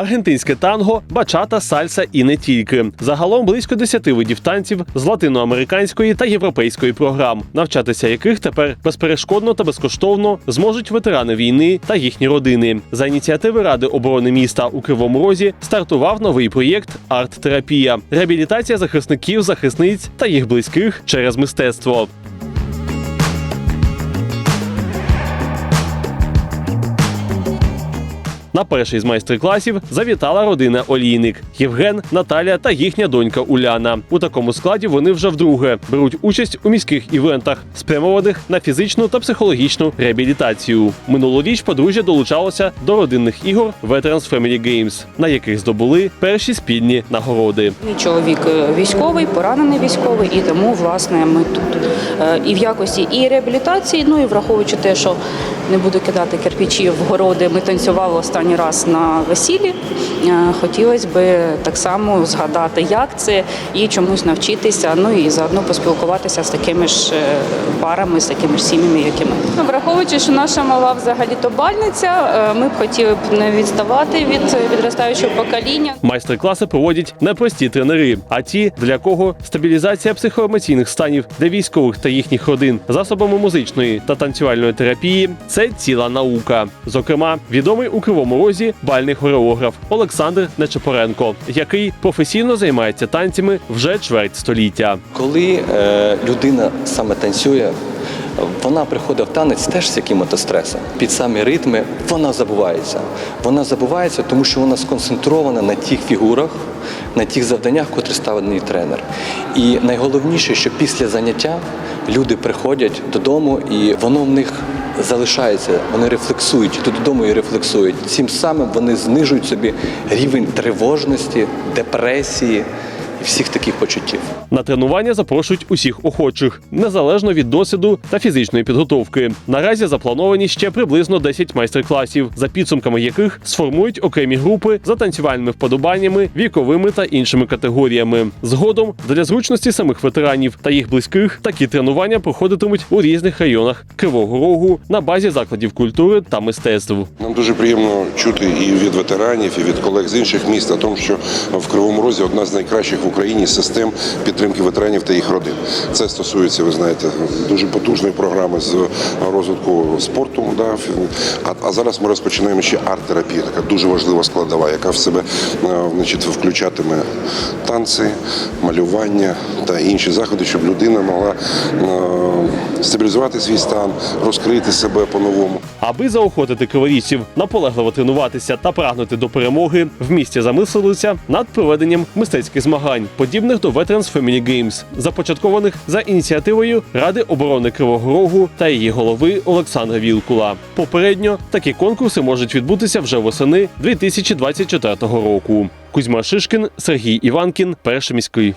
аргентинське танго, бачата, сальса і не тільки. Загалом близько 10 видів танців з латиноамериканської та європейської програм, навчатися яких тепер безперешкодно та безкоштовно зможуть ветерани війни та їхні родини. За ініціативи Ради оборони міста у Кривому Розі стартував новий проєкт Арт-терапія реабілітація захисників, захисниць та їх близьких через мистецтво. На перший з майстер-класів завітала родина Олійник Євген, Наталя та їхня донька Уляна. У такому складі вони вже вдруге беруть участь у міських івентах, спрямованих на фізичну та психологічну реабілітацію. Минулоріч подружжя долучалося до родинних ігор Veterans Family Games, на яких здобули перші спільні нагороди. Мій чоловік е, військовий, поранений військовий, і тому власне ми тут Е, і в якості і реабілітації. Ну і враховуючи те, що не буду кидати кирпичі в городи. Ми танцювали останній раз на весіллі. Е, Хотілося би так само згадати, як це і чомусь навчитися. Ну і заодно поспілкуватися з такими ж е, парами, з такими ж сім'ями, як і ми. Ну, Враховуючи, що наша мала взагалі то бальниця, е, ми б хотіли б не відставати від відростаючого покоління. Майстер-класи проводять не прості тренери, а ті, для кого стабілізація психоемоційних станів для військових та їхніх родин засобами музичної та танцювальної терапії це ціла наука. Зокрема, відомий у кривому розі бальний хореограф Олександр Нечепоренко, який професійно займається танцями вже чверть століття. Коли е, людина саме танцює, вона приходить в танець теж з яким-то стресом. Під самі ритми вона забувається. Вона забувається, тому що вона сконцентрована на тих фігурах, на тих завданнях, котрі ставить їй тренер. І найголовніше, що після заняття люди приходять додому, і воно в них залишається. Вони рефлексують, йдуть додому і рефлексують. Цим самим вони знижують собі рівень тривожності, депресії і всіх таких почуттів. На тренування запрошують усіх охочих, незалежно від досвіду та фізичної підготовки. Наразі заплановані ще приблизно 10 майстер-класів, за підсумками яких сформують окремі групи за танцювальними вподобаннями, віковими та іншими категоріями. Згодом для зручності самих ветеранів та їх близьких такі тренування проходитимуть у різних районах Кривого Рогу на базі закладів культури та мистецтв. Нам дуже приємно чути і від ветеранів, і від колег з інших міст о тому, що в Кривому Розі одна з найкращих в Україні систем підтримки ветеранів та їх родин. Це стосується, ви знаєте, дуже потужної програми з розвитку спорту. Да? А, зараз ми розпочинаємо ще арт-терапію, така дуже важлива складова, яка в себе е, значить, включатиме танці, малювання та інші заходи, щоб людина могла е, стабілізувати свій стан, розкрити себе по-новому. Аби заохотити криворіжців наполегливо тренуватися та прагнути до перемоги, в місті замислилися над проведенням мистецьких змагань, подібних до Veterans Family Games, започаткованих за ініціативою Ради оборони Кривого Рогу та її голови Олександра Вілкула. Попередньо такі конкурси можуть відбутися вже восени 2024 року. Кузьма Шишкін, Сергій Іванкін, перший міський.